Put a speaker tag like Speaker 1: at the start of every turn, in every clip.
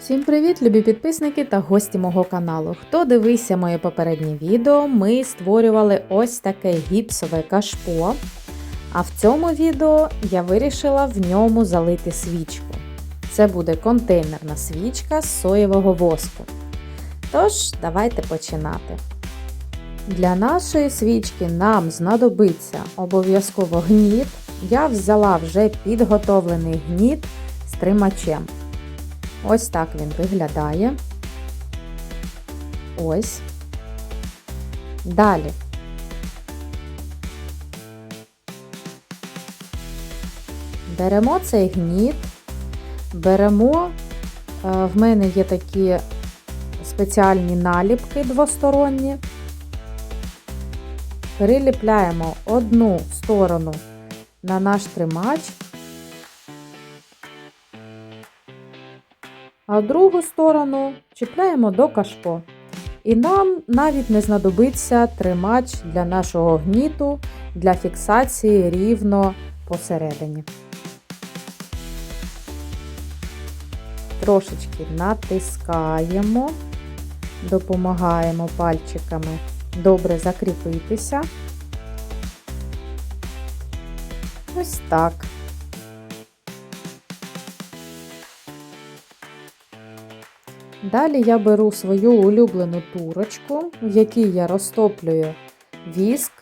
Speaker 1: Всім привіт, любі підписники та гості мого каналу. Хто дивився моє попереднє відео, ми створювали ось таке гіпсове кашпо. А в цьому відео я вирішила в ньому залити свічку. Це буде контейнерна свічка з соєвого воску. Тож, давайте починати. Для нашої свічки нам знадобиться обов'язково гніт. Я взяла вже підготовлений гніт з тримачем. Ось так він виглядає. Ось. Далі. Беремо цей гніт, беремо, е, в мене є такі спеціальні наліпки двосторонні. Приліпляємо одну сторону на наш тримач, а другу сторону чіпляємо до кашпо. І нам навіть не знадобиться тримач для нашого гніту для фіксації рівно посередині. Трошечки натискаємо, допомагаємо пальчиками добре закріпитися. Ось так. Далі я беру свою улюблену турочку, в якій я розтоплюю віск.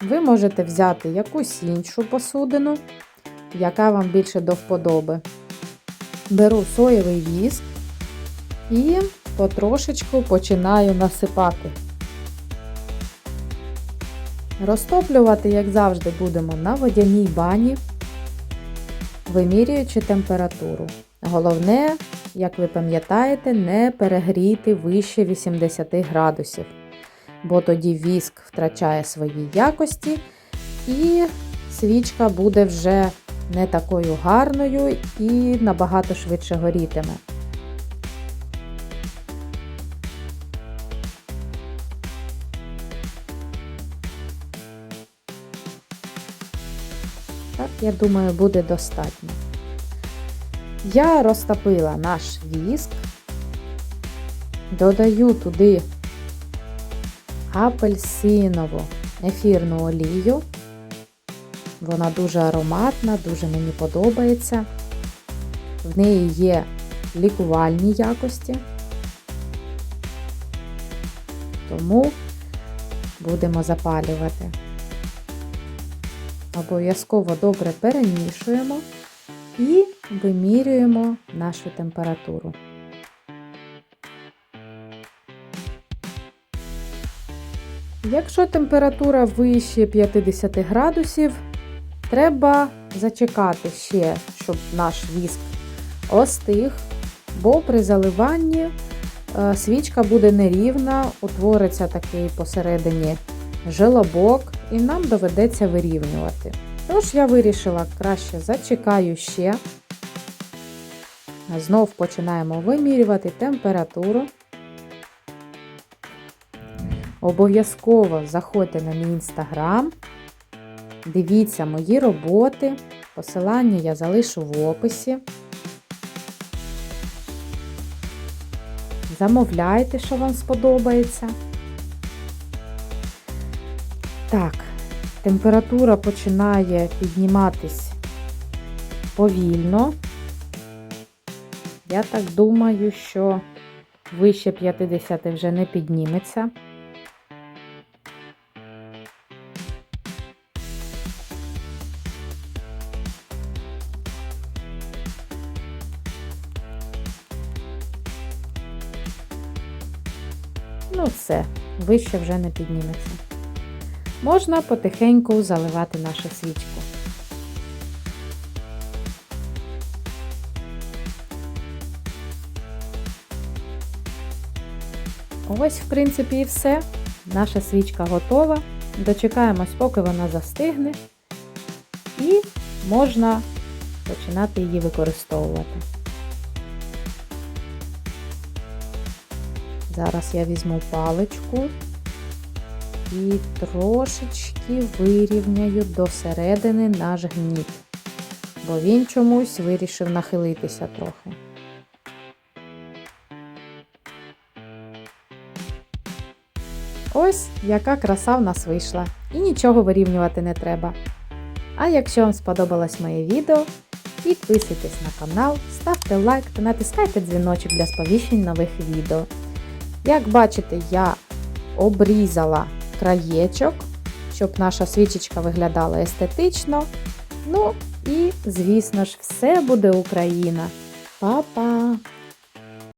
Speaker 1: Ви можете взяти якусь іншу посудину, яка вам більше до вподоби. Беру соєвий віск і потрошечку починаю насипати. Розтоплювати, як завжди, будемо на водяній бані, вимірюючи температуру. Головне, як ви пам'ятаєте, не перегріти вище 80 градусів, бо тоді віск втрачає свої якості і свічка буде вже не такою гарною і набагато швидше горітиме. Так, я думаю, буде достатньо. Я розтопила наш віск, додаю туди апельсинову ефірну олію. Вона дуже ароматна, дуже мені подобається. В неї є лікувальні якості, тому будемо запалювати. Обов'язково добре перемішуємо і вимірюємо нашу температуру. Якщо температура вище 50 градусів, треба зачекати ще, щоб наш віск остиг, бо при заливанні е, свічка буде нерівна, утвориться такий посередині желобок, і нам доведеться вирівнювати. Тож я вирішила краще зачекаю ще. Знов починаємо вимірювати температуру. Обов'язково заходьте на мій інстаграм, дивіться мої роботи, посилання я залишу в описі. Замовляйте, що вам сподобається. Так, температура починає підніматись повільно. Я так думаю, що вище 50 вже не підніметься. Ну, все, вище вже не підніметься. Можна потихеньку заливати нашу свічку. Ось, в принципі, і все. Наша свічка готова. Дочекаємось, поки вона застигне, і можна починати її використовувати. Зараз я візьму паличку і трошечки вирівняю до середини наш гніт, бо він чомусь вирішив нахилитися трохи. Ось яка краса в нас вийшла. І нічого вирівнювати не треба. А якщо вам сподобалось моє відео, підписуйтесь на канал, ставте лайк та натискайте дзвіночок для сповіщень нових відео. Як бачите, я обрізала краєчок, щоб наша свічечка виглядала естетично. Ну і, звісно ж, все буде Україна. Па-па!